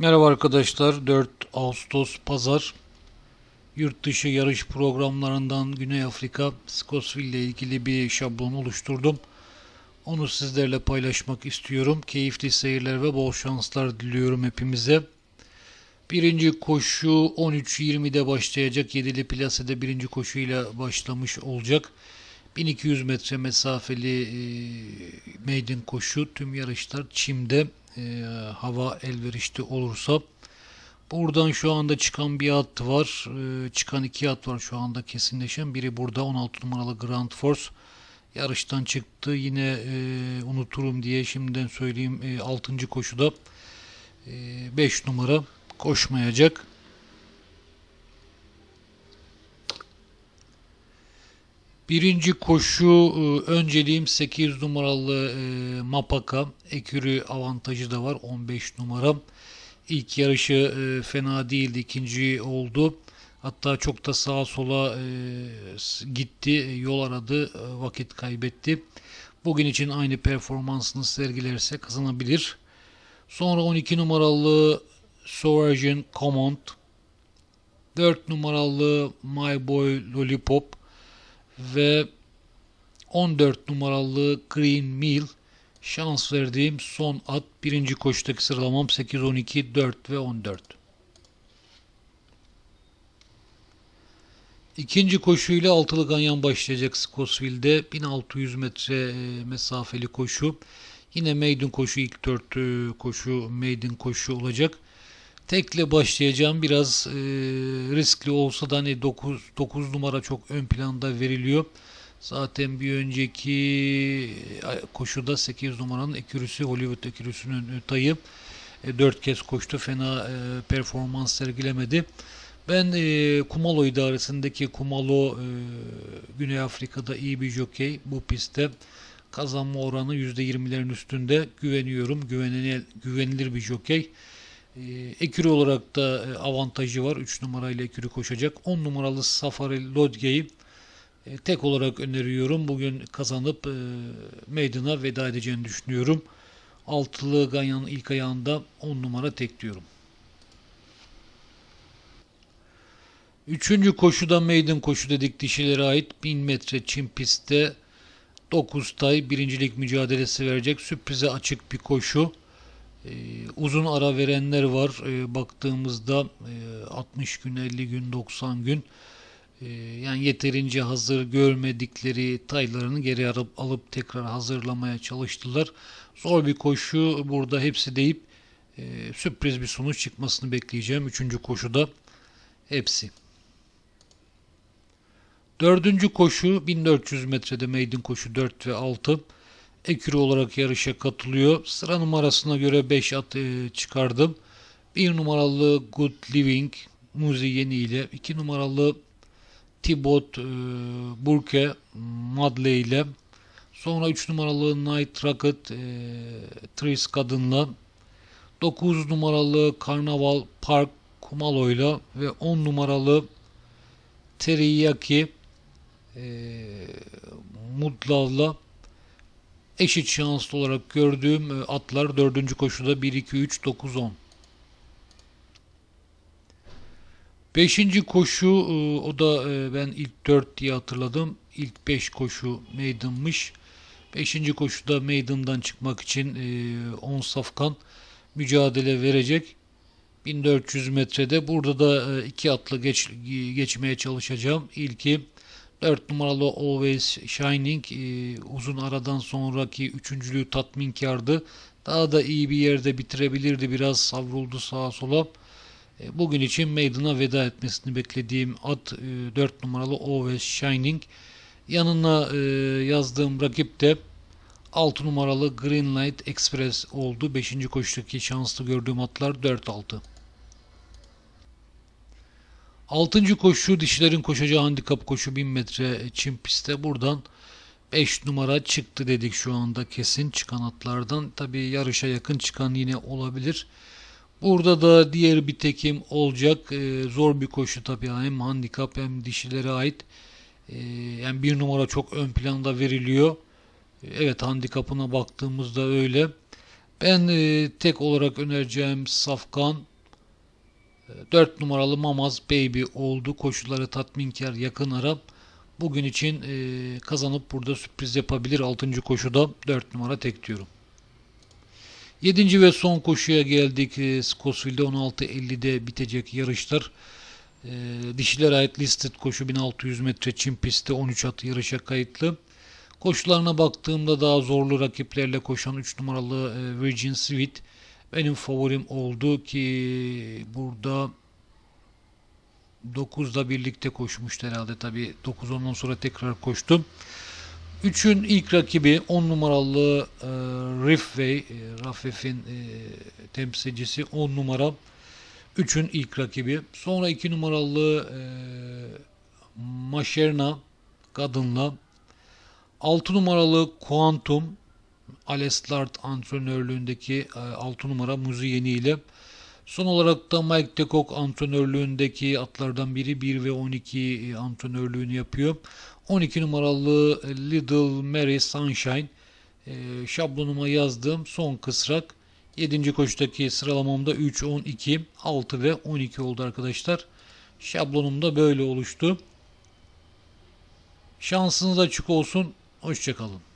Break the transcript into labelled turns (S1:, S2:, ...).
S1: Merhaba arkadaşlar. 4 Ağustos Pazar. Yurt dışı yarış programlarından Güney Afrika Scottsville ile ilgili bir şablon oluşturdum. Onu sizlerle paylaşmak istiyorum. Keyifli seyirler ve bol şanslar diliyorum hepimize. Birinci koşu 13.20'de başlayacak. Yedili plasede birinci koşuyla başlamış olacak. 1200 metre mesafeli e, maiden koşu. Tüm yarışlar çimde e, hava elverişli olursa. Buradan şu anda çıkan bir at var. E, çıkan iki at var şu anda kesinleşen. Biri burada 16 numaralı Grand Force. Yarıştan çıktı. Yine e, unuturum diye şimdiden söyleyeyim e, 6. koşuda 5 numara koşmayacak. Birinci koşu e, önceliğim 8 numaralı e, Mapaka. Ekürü avantajı da var 15 numara. İlk yarışı e, fena değildi. ikinci oldu. Hatta çok da sağa sola e, gitti. Yol aradı. Vakit kaybetti. Bugün için aynı performansını sergilerse kazanabilir. Sonra 12 numaralı Sovereign Command. 4 numaralı My Boy Lollipop ve 14 numaralı Green Mill şans verdiğim son at. Birinci koşudaki sıralamam 8, 12, 4 ve 14. İkinci koşuyla altılı ganyan başlayacak Scottsville'de. 1600 metre e, mesafeli koşu. Yine maiden koşu ilk 4 e, koşu maiden koşu olacak. Tekle başlayacağım. Biraz e, riskli olsa da hani 9, 9 numara çok ön planda veriliyor. Zaten bir önceki koşuda 8 numaranın ekürüsü Hollywood ekürüsünün tayı e, 4 kez koştu. Fena e, performans sergilemedi. Ben e, Kumalo idaresindeki Kumalo e, Güney Afrika'da iyi bir jokey. Bu pistte kazanma oranı %20'lerin üstünde güveniyorum. Güvenilir, güvenilir bir jokey. E, ekürü olarak da e, avantajı var. 3 numarayla ekürü koşacak. 10 numaralı Safari Lodge'yi e, tek olarak öneriyorum. Bugün kazanıp e, Maiden'a veda edeceğini düşünüyorum. Altılı Ganyan'ın ilk ayağında 10 numara tek diyorum. Üçüncü koşuda maiden koşu dedik dişilere ait 1000 metre çim pistte 9 tay birincilik mücadelesi verecek. Sürprize açık bir koşu. Ee, uzun ara verenler var. Ee, baktığımızda e, 60 gün, 50 gün, 90 gün. Ee, yani yeterince hazır görmedikleri taylarını geri alıp, alıp tekrar hazırlamaya çalıştılar. Zor bir koşu. Burada hepsi deyip e, sürpriz bir sonuç çıkmasını bekleyeceğim. Üçüncü koşuda hepsi. Dördüncü koşu 1400 metrede maiden koşu 4 ve 6. Ekürü olarak yarışa katılıyor. Sıra numarasına göre 5 at e, çıkardım. 1 numaralı Good Living Muzi Yeni ile 2 numaralı Tibot e, Burke Madle ile sonra 3 numaralı Night Rocket e, Tris Kadın'la 9 numaralı Carnaval Park Kumalo ile ve 10 numaralı Teriyaki e, Mudlav'la eşit şanslı olarak gördüğüm e, atlar 4. koşuda 1, 2, 3, 9, 10. 5. koşu e, o da e, ben ilk 4 diye hatırladım. İlk 5 koşu maiden'mış. 5. koşuda maiden'dan çıkmak için 10 safkan mücadele verecek. 1400 metrede. Burada da iki atla geç, geçmeye çalışacağım. İlki 4 numaralı Always Shining uzun aradan sonraki üçüncülüğü tatminkardı. Daha da iyi bir yerde bitirebilirdi. Biraz savruldu sağa sola. Bugün için Maiden'a veda etmesini beklediğim at 4 numaralı Always Shining. Yanına yazdığım rakip de 6 numaralı Green Light Express oldu. 5. koşudaki şanslı gördüğüm atlar 4-6. Altıncı koşu dişilerin koşacağı handikap koşu 1000 metre çim pistte. Buradan 5 numara çıktı dedik şu anda kesin çıkan atlardan. Tabi yarışa yakın çıkan yine olabilir. Burada da diğer bir tekim olacak. Ee, zor bir koşu tabi hem handikap hem dişilere ait. Ee, yani bir numara çok ön planda veriliyor. Evet handikapına baktığımızda öyle. Ben e, tek olarak önereceğim Safkan 4 numaralı Mamaz Baby oldu. Koşuları tatminkar yakın ara. Bugün için e, kazanıp burada sürpriz yapabilir. 6. koşuda 4 numara tek diyorum. 7. ve son koşuya geldik. E, Scottsville'de 16.50'de bitecek yarışlar. E, dişilere ait listed koşu 1600 metre çim pistte 13 at yarışa kayıtlı. Koşularına baktığımda daha zorlu rakiplerle koşan 3 numaralı e, Virgin Sweet benim favorim oldu ki burada 9'da birlikte koşmuştu herhalde tabi 9 ondan sonra tekrar koştum. 3'ün ilk rakibi 10 numaralı e, Riffway, e, Rafef'in e, temsilcisi 10 numara 3'ün ilk rakibi. Sonra 2 numaralı e, Maşerna kadınla 6 numaralı Quantum Alestard antrenörlüğündeki 6 numara Muzi Yeni ile son olarak da Mike Dekok antrenörlüğündeki atlardan biri 1 ve 12 antrenörlüğünü yapıyor. 12 numaralı Little Mary Sunshine e, şablonuma yazdığım son kısrak 7. koşudaki sıralamamda 3, 12, 6 ve 12 oldu arkadaşlar. Şablonumda böyle oluştu. Şansınız açık olsun. Hoşçakalın.